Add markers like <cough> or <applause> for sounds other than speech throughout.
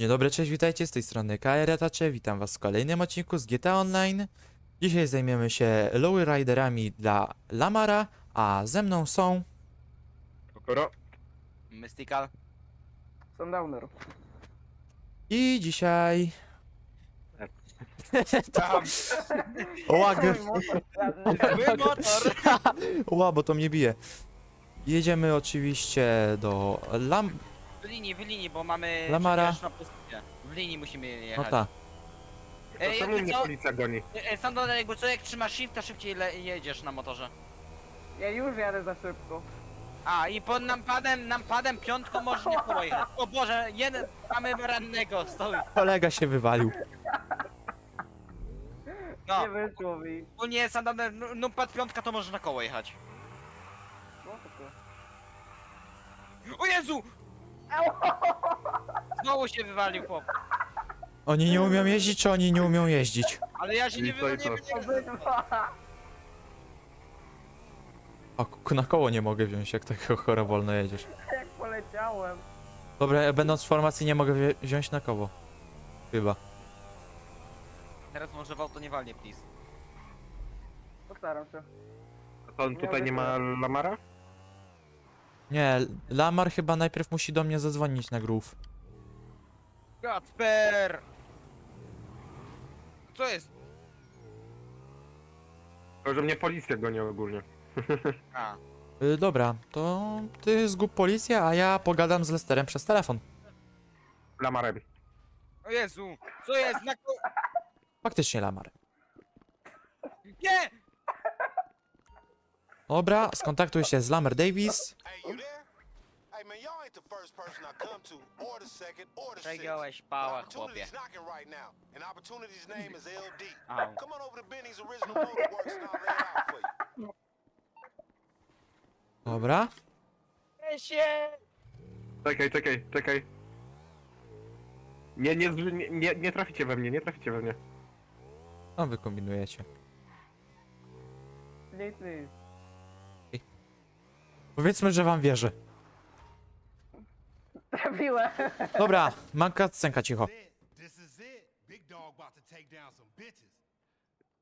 Dzień dobry, cześć, witajcie, z tej strony KRatacze, witam was w kolejnym odcinku z GTA Online. Dzisiaj zajmiemy się lowriderami dla Lamara, a ze mną są... Kokoro? Mystical. Sundowner. I dzisiaj... <laughs> Tam. Łag, Wy motor. ła, bo to mnie bije. Jedziemy oczywiście do Lam... W linii, w linii, bo mamy... Lamara. przecież na pustynię. W linii musimy No jechać. ta. To Ej, czemu jakby mnie co? policja goni? E, Sandor, jakby co, jak trzymasz shift, to szybciej le- jedziesz na motorze. Ja już jadę za szybko. A, i pod nampadem, nampadem piątką możesz nie pojechać. O Boże, jeden, mamy rannego, stoi. Kolega się wywalił. No, Nie wyszło mi. ogólnie Santander, numpad piątka to możesz na koło jechać. No to. O Jezu! Znowu się wywalił chłop. Oni nie umią jeździć, czy oni nie umią jeździć? Ale ja się nie I to, i wywaliłem. to. Obydwa. A k- na koło nie mogę wziąć, jak tak <laughs> choro wolno jedziesz. Jak poleciałem. Dobra, ja będąc w formacji nie mogę wzi- wziąć na koło. Chyba. Teraz może w auto nie walnie, please. Postaram się. A to on tutaj nie ma Lamara? Nie, Lamar chyba najpierw musi do mnie zadzwonić na groove. Kacper! Co jest? To, że mnie policja goni ogólnie. <laughs> A, Y, dobra, to ty zgub policję, a ja pogadam z Lesterem przez telefon. Lamarem. o Jezu! Co jest? Na ko... Faktycznie Lamar. Nie! Dobra, skontaktuj się z Lamar Davis. Przegiąłeś pała, chłopie. Au. Dobra. się! Czekaj, czekaj, czekaj. Nie, nie, zbrzy- nie, nie, nie traficie we mnie, nie traficie we mnie. No wy kombinujecie. Nic, nic. Powiedzmy, że wam wierzę. Trafiłem. Dobra, mam scenka cicho. it. This is it. Big dog about to take down some bitches.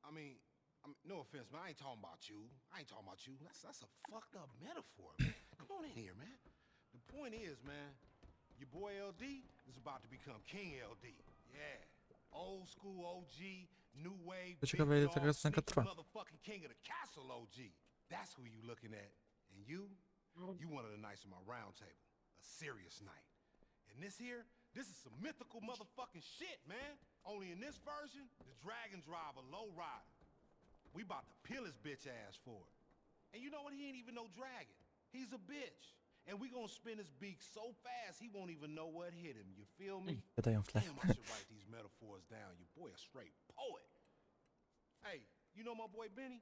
I mean, I mean, no offense, man. I ain't talking about you. I ain't talking about you. That's that's a fucked up metaphor, man. Come on in here, man. The point is, man, your boy LD is about to become King LD. Yeah. Old school OG, new wave. Big ciekawe, ile dog, sneaky trwa. Motherfucking king of the castle OG. That's who you looking at. And you, you one of the knights of my round table. A serious knight. And this here, this is some mythical motherfucking shit, man. Only in this version, the dragon driver low rider. We about to peel his bitch ass for it. And you know what? He ain't even no dragon. He's a bitch. And we gonna spin his beak so fast he won't even know what hit him. You feel me? Gadają w tle. Damn, I should write these metaphors down. Your boy a straight poet. Hey, you know my boy Benny?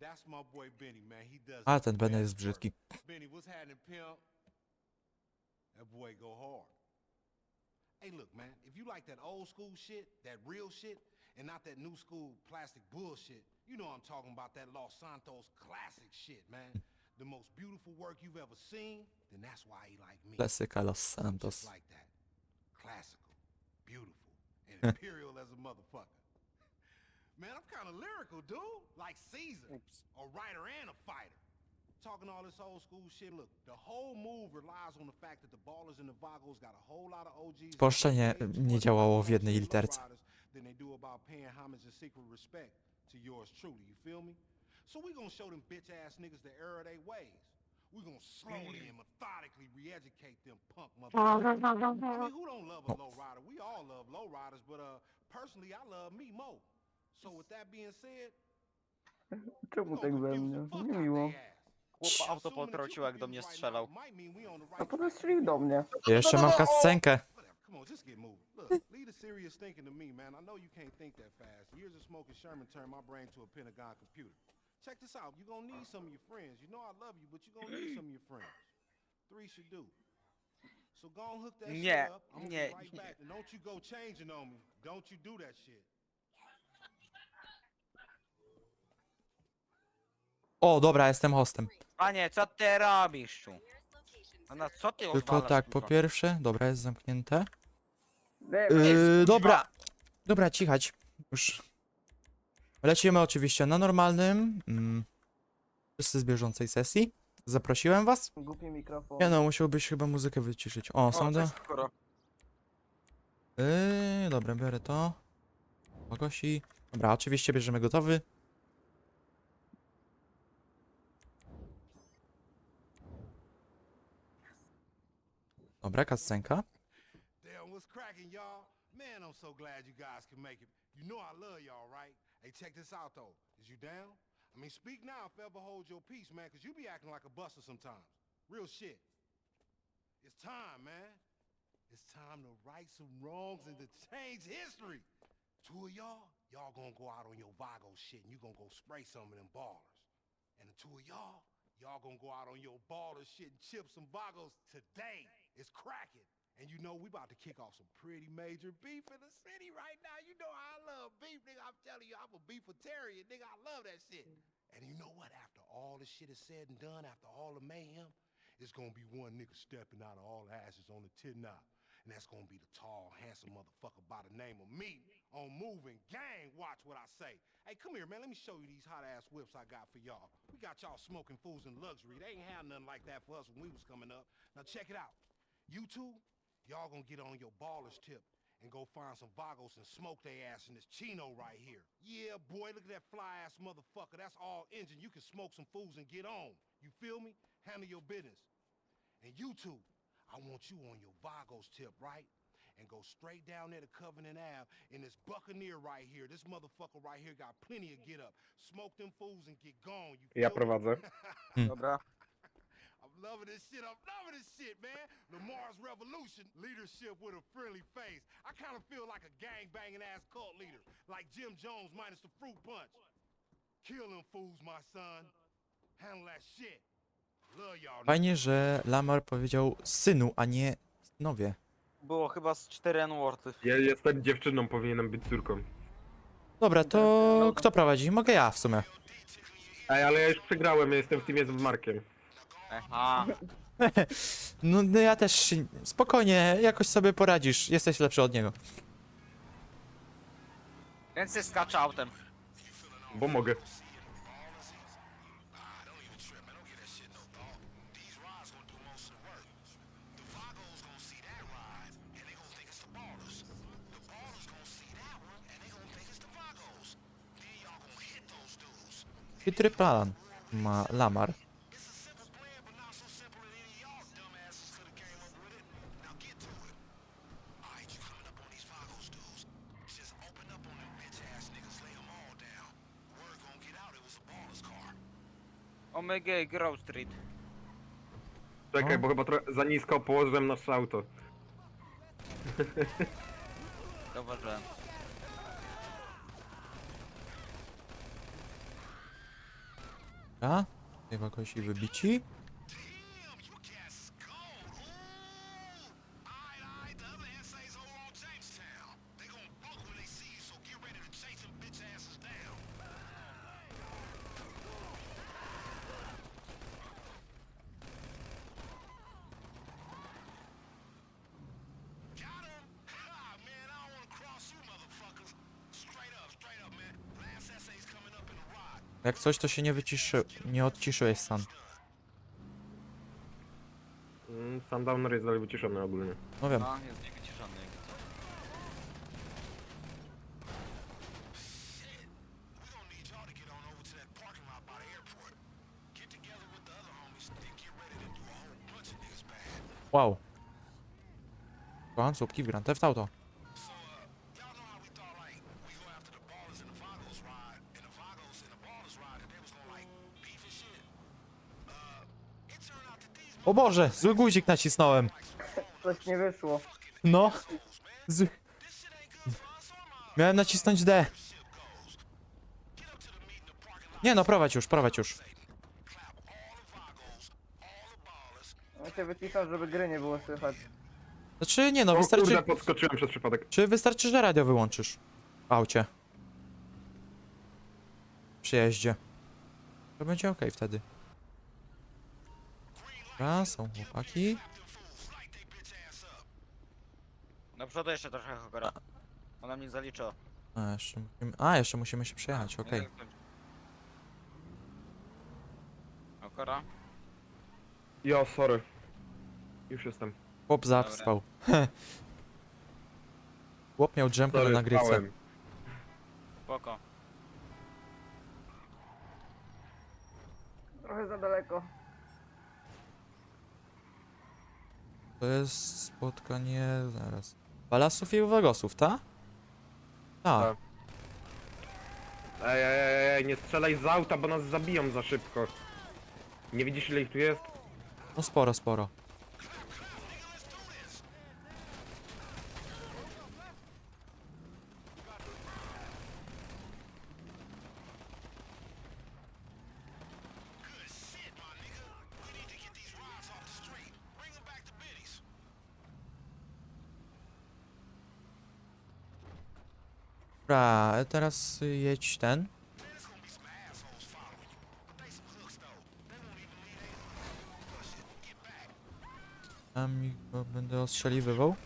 That's my boy Benny, man. He does. A, his ten Benny jest brzydki. Benny, what's happening, pimp? That boy go hard. Hey, look, man. If you like that old school shit, that real shit, and not that new school plastic bullshit, you know I'm talking about that Los Santos classic shit, man. the most beautiful work you've ever seen, then that's why he like me. Klasyka Los Santos. Just like that. Classical, beautiful, and <laughs> imperial as a motherfucker. Man, I'm kind of lyrical, dude. Like Caesar, a writer and a fighter. Talking all this old school shit. Look, the whole move relies on the fact that the ballers and the Vagos got a whole lot of OGs. Spolszczenie nie działało w jednej literce. Than they do about paying homage and secret respect to yours truly. You feel me? So we gonna show them bitch ass niggas the error of their ways. We gonna slowly and methodically re-educate them punk motherfuckers. I mean, who don't love a low rider? We all love low riders, but uh, personally, I love me more. So with that being said, we <laughs> Czemu tak ze confuse mnie? the fuck Nie out miło. they ass. Chłopa auto potrącił, jak do mnie strzelał. now might mean we on the A right potem strzelił do mnie. Ja jeszcze mam kascenkę. Come on, just get moving. Look, leave the serious thinking to me, man. I know you can't think that fast. Years of smoking Sherman turned my brain to a Pentagon computer. Check this out. You're gonna need some of your friends. You know I love you, but you're gonna need some of your friends. Three should do. So go and hook that Nie, shit up. I'm gonna nie, be right nie. back. And don't you go changing on me. Don't you do that shit. O, dobra, jestem hostem. Panie, co ty robisz tu? A na co ty Tylko odwalasz tak, po pierwsze, dobra, jest zamknięte. Nie, Yy, dobra. Dobra, cichać. Już. Lecimy oczywiście na normalnym. Mm. Wszyscy z bieżącej sesji. Zaprosiłem was. Głupi mikrofon. Ja no, musiałbyś chyba muzykę wyciszyć. O, są do... Yy, dobra, biorę to. Magosi. Dobra, oczywiście bierzemy gotowy. Dobra, kascenka. Damn, what's cracking, y'all? Man, I'm so glad you guys can make it. You know I love y'all, right? Hey, check this out, though. Is you down? I mean, speak now if ever hold your peace, man, because you be acting like a buster sometimes. Real shit. It's time, man. It's time to right some wrongs and to change history. Two of y'all, y'all gonna go out on your Vago shit and you gonna go spray some of them ballers. And the two of y'all, y'all gonna go out on your baller shit and chip some Vagos today. It's cracking. And you know we about to kick off some pretty major beef in the city right now. You know I love beef, nigga. I'm telling you, I'm a beefitarian, nigga. I love that shit. And you know what? After all this shit is said and done, after all the mayhem, it's gonna be one nigga stepping out of all the ashes on the tin knob. And that's gonna be the tall, handsome motherfucker by the name of me on moving gang. Watch what I say. Hey, come here, man. Let me show you these hot ass whips I got for y'all. We got y'all smoking fools in luxury. They ain't had nothing like that for us when we was coming up. Now check it out. You two, y'all gonna get on your baller's tip and go find some Vagos and smoke their ass in this Chino right here. Yeah, boy, look at that fly ass motherfucker. That's all engine. You can smoke some fools and get on. You feel me? Handle your business. And you two, I want you on your Vagos tip, right? And go straight down there to Covenant Ave in this Buccaneer right here. This motherfucker right here got plenty of get up. Smoke them fools and get gone. You Ja feel me? prowadzę. <laughs> Dobra. I'm loving this shit. I'm loving this shit, man. Lamar's Revolution, leadership with a friendly face. I kind of feel like a gang banging ass cult leader, like Jim Jones minus the fruit punch. Kill them fools, my son. Handle that shit. Love y'all. Fajnie, że Lamar powiedział synu, a nie synowie. Było chyba z 4 N-wordy. Ja jestem dziewczyną, powinienem być córką. Dobra, to kto prowadzi? Mogę ja w sumie. Ej, ale ja już przegrałem, ja jestem w teamie z Markiem. Aha. <laughs> No no ja też. się- Spokojnie, jakoś sobie poradzisz. Jesteś lepszy od niego. Więcej skacza autem. Bo mogę. Chytry plan ma Lamar. I Grove Street. Czekaj, O. bo chyba trochę za nisko położyłem nasze auto. <laughs> Zauważyłem. A? Chyba kości wybici. Jak coś, to się nie wyciszy... nie odciszyłeś sam. Mm, Sundowner jest dalej wyciszony ogólnie. No wiem. No, jest niewyciszony. jakby co. We gonna need y'all to get O Boże, zły guzik nacisnąłem. Coś nie wyszło. No. Z... Miałem nacisnąć D. Nie no, prowadź już, prowadź już. Ja się wyciszam, żeby gry nie było słychać. Znaczy, nie no, O wystarczy... kurde, podskoczyłem przez przypadek. Czy wystarczy, że radio wyłączysz w aucie? Przy jeździe. To będzie ok wtedy. Dobra, są chłopaki. Do przodu jeszcze trochę Hokora. Ona mnie zaliczyła. A, jeszcze musimy, a, jeszcze musimy się przejechać, okej. Hokora? Jo, sorry. Już jestem. Chłop zaspał. <laughs> Chłop miał drzemkę na Sorry, nagrywce. spałem. Spoko. Trochę za daleko. To jest spotkanie, zaraz. Balasów i Wagosów, ta? Tak. Tak. Ej, ej, ej, ej, nie strzelaj z auta, bo nas zabiją za szybko. Nie widzisz ile ich tu jest? No sporo, sporo. Dobra, teraz jedź ten. Tam go będę ostrzeliwywał.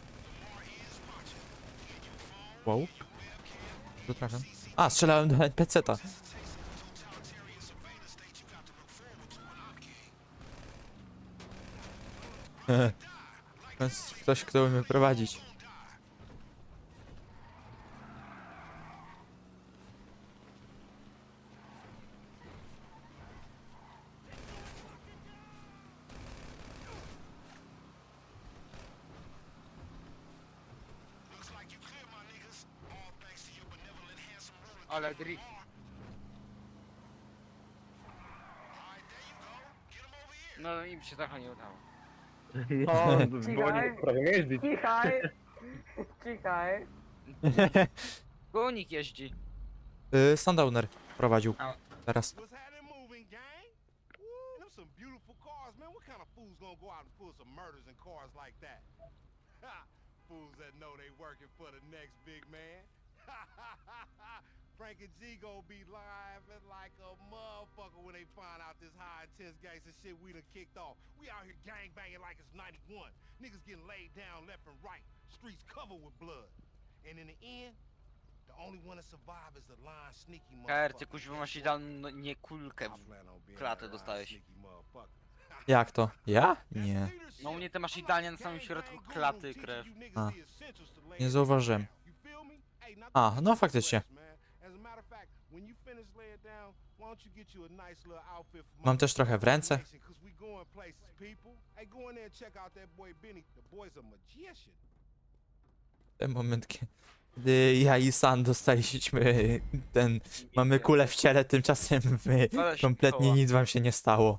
Wow. Tu trafiam. A, strzelałem do NPC-ta. <laughs> Ktoś, kto umie prowadzić. Ale drift. No im się trochę nie udało. No, bo nie prawie jeździć. Cichaj! <laughs> Cichaj! Gunik jeździ. Yy, Sundowner prowadził. A. Teraz. What's happening moving, gang? Woo, them some beautiful cars, man. What kind of fools gonna go out and pull some murders in cars like that? Ha! <laughs> Fools that know they working for the next big man. <laughs> Frank and G gonna be laughing like a motherfucker when they find out this high intense gangster shit we done kicked off. We out here gang banging like it's 91. Niggas getting laid down left and right. Streets covered with blood. And in the end, the only one to survive is the line sneaky motherfucker. kuźwa masz idealną nie kulkę. I w- plan on being klatę that line dostałeś. sneaky motherfucker. Jak to? Ja? Nie. No u mnie ty masz idealnie na samym środku klaty krew. A, nie zauważyłem. A, no faktycznie. Mam też trochę w ręce. Ten moment, kiedy ja i San dostaliśmy ten... Mamy kulę w ciele, tymczasem się kompletnie nic wam się nie stało.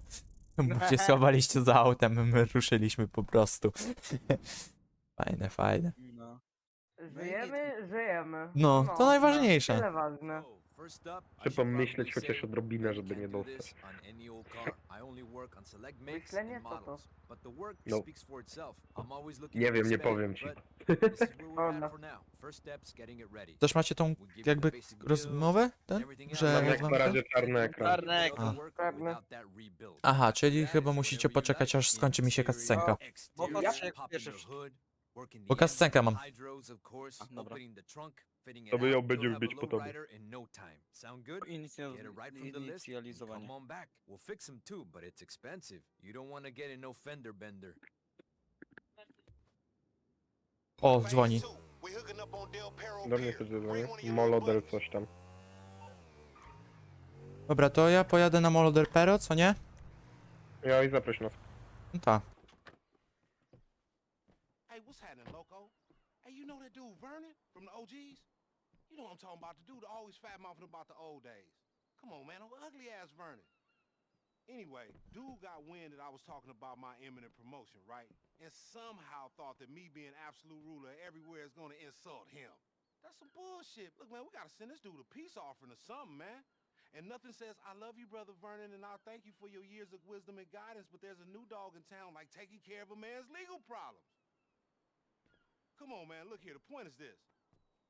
Bo się schowaliście za autem, my ruszyliśmy po prostu. <laughs> Fajne, fajne. No. Żyjemy, żyjemy. No, to najważniejsze. Tyle ważne. Czy pomyśleć chociaż odrobinę, żeby nie dostać. Myślenie to to. No. Nie wiem, nie powiem ci. Też macie tą jakby rozmowę? Ten? Że Mam jak na razie czarny ekran. Czarny ekran. Aha, czyli chyba musicie poczekać, aż skończy mi się kascenka. Bo patrzę jak pierwszy Bo kascenkę mam. A, dobra. To by ją będzie wbić po tobie. Inicjalizowanie. No. O, dzwoni. Do mnie też dzwoni. Molodel coś tam. Dobra, to ja pojadę na Molo del Pero, co nie? Ja i zaproś nas. No tak. What's happening, loco? Hey, you know that dude Vernon from the OGs? You know what I'm talking about? The dude always fat mouthing about the old days. Come on, man, ugly ass Vernon. Anyway, dude got wind that I was talking about my imminent promotion, right? And somehow thought that me being absolute ruler everywhere is gonna insult him. That's some bullshit. Look, man, we gotta send this dude a peace offering or something, man. And nothing says, I love you, brother Vernon, and I'll thank you for your years of wisdom and guidance, but there's a new dog in town like taking care of a man's legal problems. Come on, man. Look here. The point is this.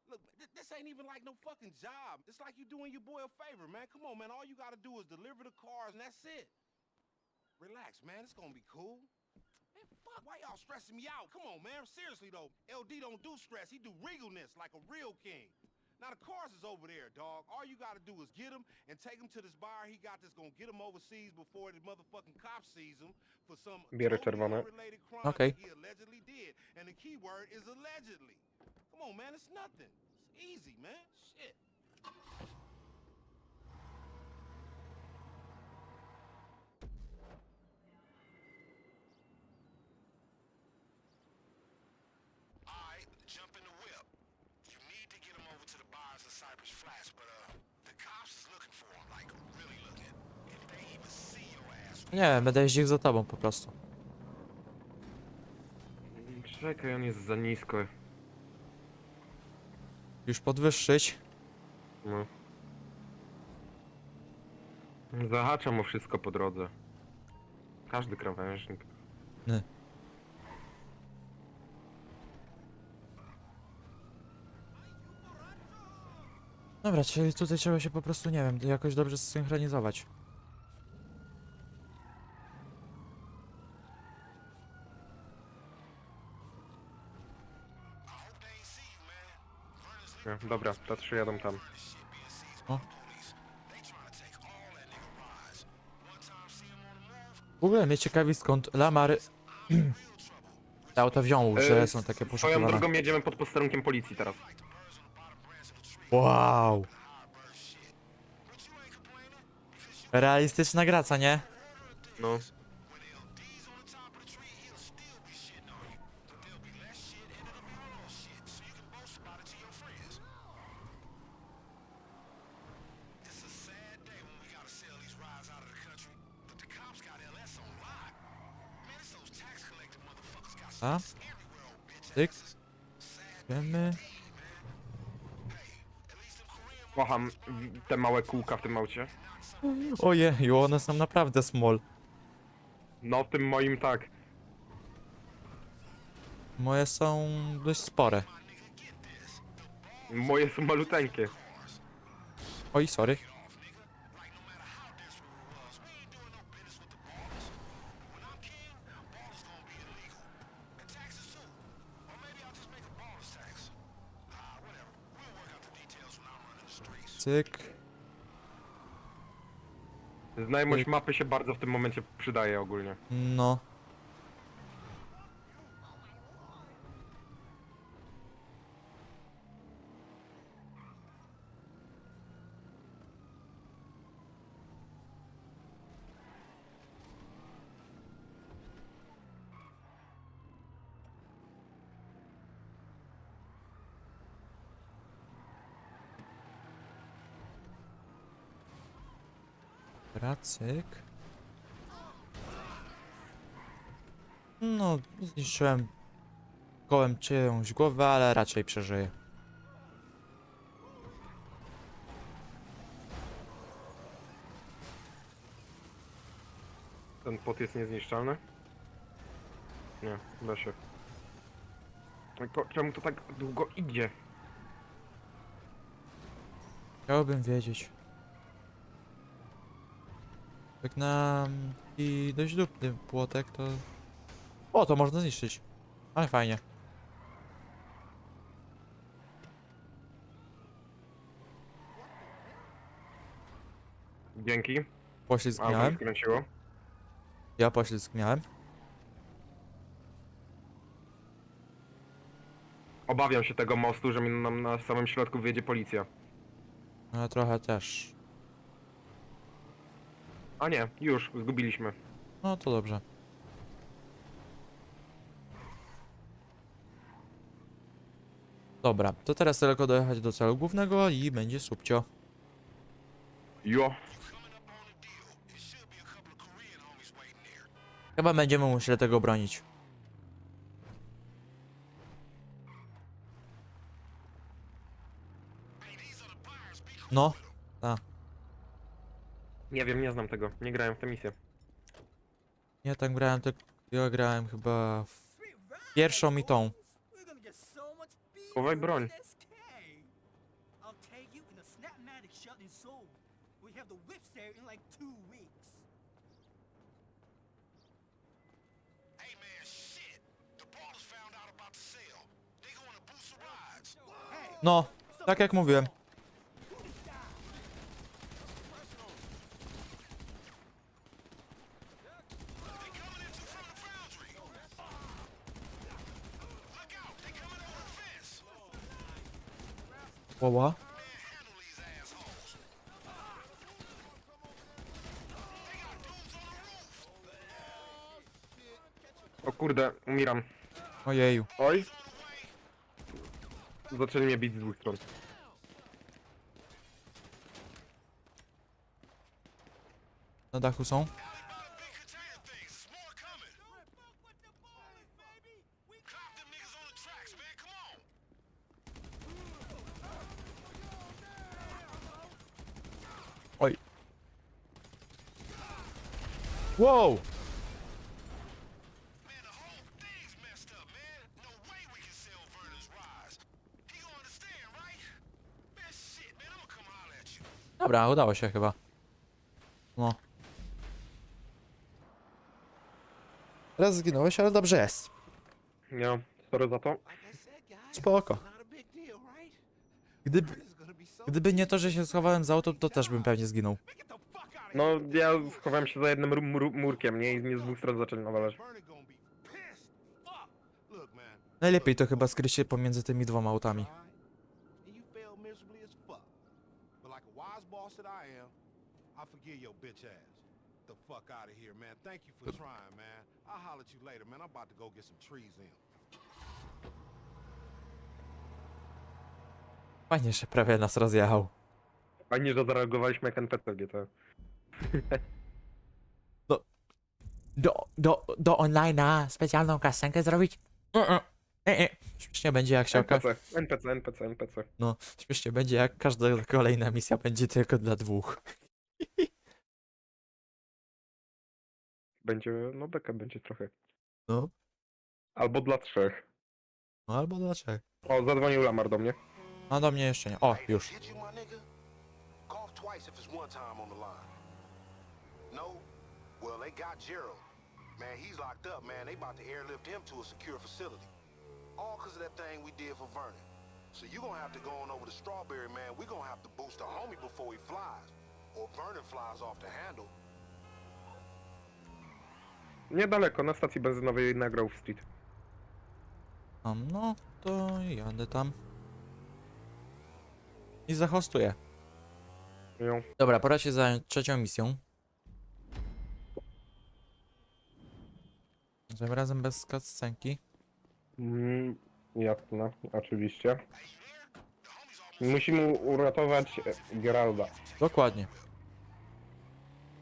Look, th- this ain't even like no fucking job. It's like you're doing your boy a favor, man. Come on, man. All you gotta do is deliver the cars, and that's it. Relax, man. It's gonna be cool. Man, fuck fuck? Why y'all stressing me out? Come on, man. Seriously though, LD don't do stress. He do regalness like a real king. Now the cars is over there, dog. All you gotta do is get him and take him to this bar he got that's gonna get him overseas before the motherfucking cop sees him for some Bierę totally czerwone. unrelated crime Okej. that he allegedly did. And the key word is allegedly. Come on, man. It's nothing. It's easy, man. Shit. Nie będę jeździł za tobą po prostu. Czekaj, on jest za nisko. Już podwyższyć. No. Zahaczam mu wszystko po drodze. Każdy krawężnik. Dobra, czyli tutaj trzeba się po prostu, nie wiem, jakoś dobrze zsynchronizować. I hope they ain't see you, man. Vernon's living Nie, dobra, te trzy jadą tam. this shit being seized O. by the police. They trying to take all that nigga rides. One time see him on the move, W ogóle mnie ciekawi skąd Lamar <clears throat> dał to wziął, E, że są takie Swoją poszukiwane. drogą jedziemy pod posterunkiem policji teraz. Like the birds on the least them Korean Kocham w- te małe kółka w tym aucie. Ojeju, one są naprawdę small. No, w tym moim tak. Moje są dość spore. Moje są maluteńkie. Oj, sorry. Cyk. Znajomość mapy się bardzo w tym momencie przydaje ogólnie. No. Dobra, cyk. No, zniszczyłem kołem czyjąś głowę, ale raczej przeżyję. Ten pot jest niezniszczalny? Nie, da się. Tylko czemu to tak długo idzie? Chciałbym wiedzieć. Jak na i dość lubny płotek, to... O, to można zniszczyć. Ale fajnie. Dzięki. Poślizg A, mnie miałem. skręciło. Ja poślizg miałem. Obawiam się tego mostu, że mi nam na samym środku wyjedzie policja. Ale trochę też. A nie, już, zgubiliśmy. No to dobrze. Dobra, to teraz tylko dojechać do celu głównego i będzie subcio. Jo. Chyba będziemy musieli tego bronić. No. Nie wiem, nie znam tego. Nie grałem w tę misję. Ja tam grałem, to ja grałem chyba w pierwszą i tą. Chowaj broń. No, tak jak mówiłem. Łoła. O kurde, umieram. Ojeju. Oj. Zaczęli mnie bić z dwóch stron. Na dachu są. Wow! Dobra, udało się chyba. No. Raz zginąłeś, ale dobrze jest. Nie, sorry za to. Spoko. Gdyby, gdyby nie to, że się schowałem za auto, to też bym pewnie zginął. No, ja schowałem się za jednym mur mur murkiem, nie? I mnie z dwóch stron zaczęli nawalać. Najlepiej to chyba skryć się pomiędzy tymi dwoma autami. Fajnie, że prawie nas rozjechał. Fajnie, że zareagowaliśmy jak NPC w GTA. <laughs> Do, do, do online'a specjalną kasenkę zrobić? E, e. Śmiesznie będzie jak siałka. NPC, NPC, NPC, NPC. No, śmiesznie będzie jak każda kolejna misja będzie tylko dla dwóch. <laughs> Będzie, no beka będzie trochę. No, Albo dla trzech. no albo dla trzech. O, zadzwonił Lamar do mnie. A do mnie jeszcze nie. O, już. Hit you, my nigga? Cough twice if it's one time on the line. No? Well, they got Gerald. Man, he's locked up, man. They about to airlift him to a secure facility. All because of that thing we did for Vernon. So you gonna have to go on over to Strawberry, man. we gonna have to boost the homie before he flies. Or Vernon flies off the handle. Niedaleko, na stacji benzynowej na Grove Street. Tam, no, to jadę tam. I zahostuję. Ją. Dobra, pora się zająć trzecią misją. Tym razem bez cutscenki. Mm, jasne, oczywiście. Musimy uratować e, Geralda. Dokładnie.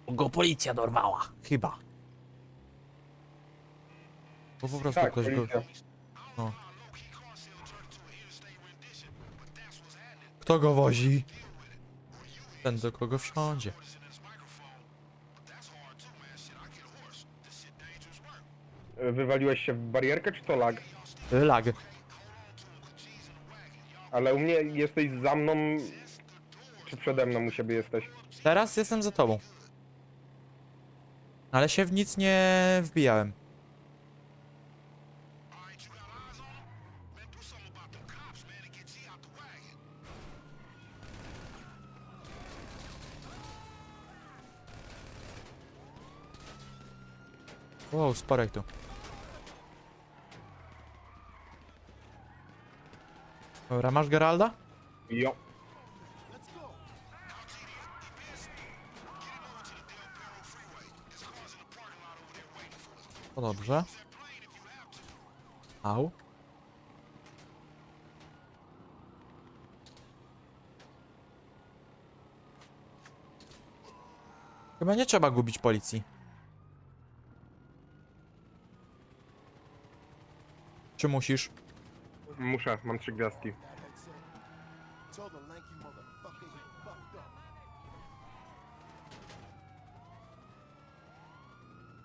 Go policja dorwała. Chyba. Bo po prostu Tak, ktoś go... policja. No. Kto go wozi? Ten, do kogo wsiądzie. Wywaliłeś się w barierkę, czy to lag? Lag. Ale u mnie jesteś za mną, czy przede mną u siebie jesteś? Teraz jestem za tobą. Ale się w nic nie wbijałem. Wow, sporek tu. Dobra, masz Geralda? Jo. To dobrze. Au. Chyba nie trzeba gubić policji. Czy musisz? Muszę, mam trzy gwiazdki.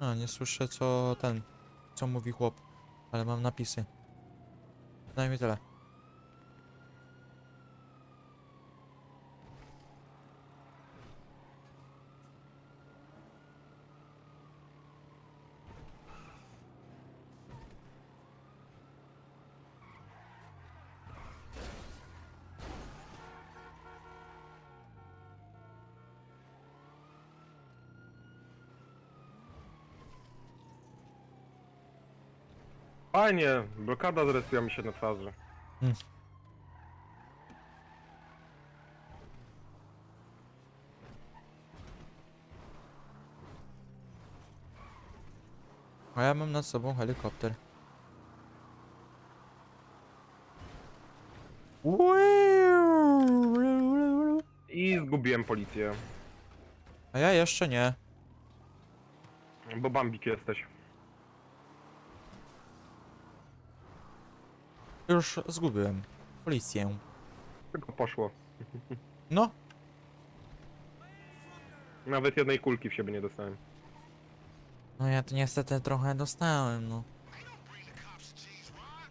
A, nie słyszę co ten, co mówi chłop, ale mam napisy. Przynajmniej tyle. Fajnie, blokada zrespiła mi się na twarzy. A ja mam nad sobą helikopter. I zgubiłem policję. A ja jeszcze nie. Bo Bambik jesteś. Już zgubiłem. Policję. Tylko poszło. No, Nawet jednej kulki w siebie nie dostałem. no ja to niestety trochę dostałem, no. Bring the cops to G's Rod.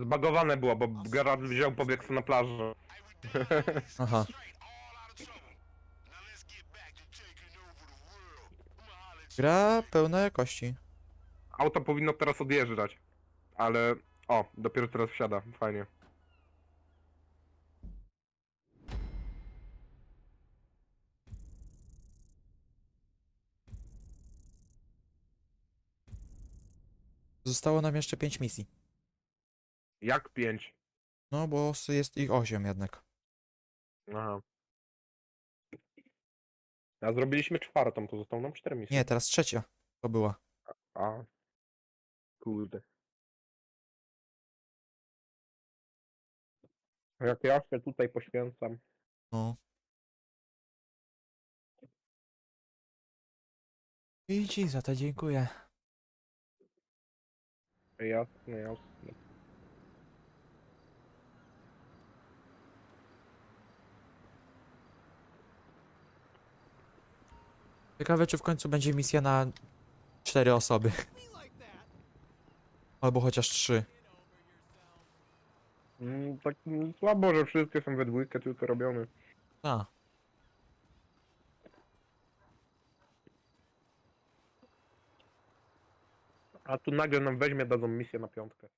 Zbagowane było, bo Gerard wziął pobiegł sobie na plażę. Aha. Gra pełna jakości. Auto powinno teraz odjeżdżać. Ale... O, dopiero teraz wsiada. Fajnie. Zostało nam jeszcze 5 misji. Jak pięć? No, bo jest ich 8 jednak. Aha. A zrobiliśmy czwartą, to zostało nam cztery misje. Nie, teraz trzecia. To była. A. Kurde. Jak ja się tutaj poświęcam. No. I ci za to dziękuję. Jasne, jasne. Ciekawe, czy w końcu będzie misja na 4 osoby. <laughs> Albo chociaż 3. Mm, tak mm, słabo, że wszystkie są we dwójkę tylko robione. A. A tu nagle nam weźmie, dadzą misję na piątkę.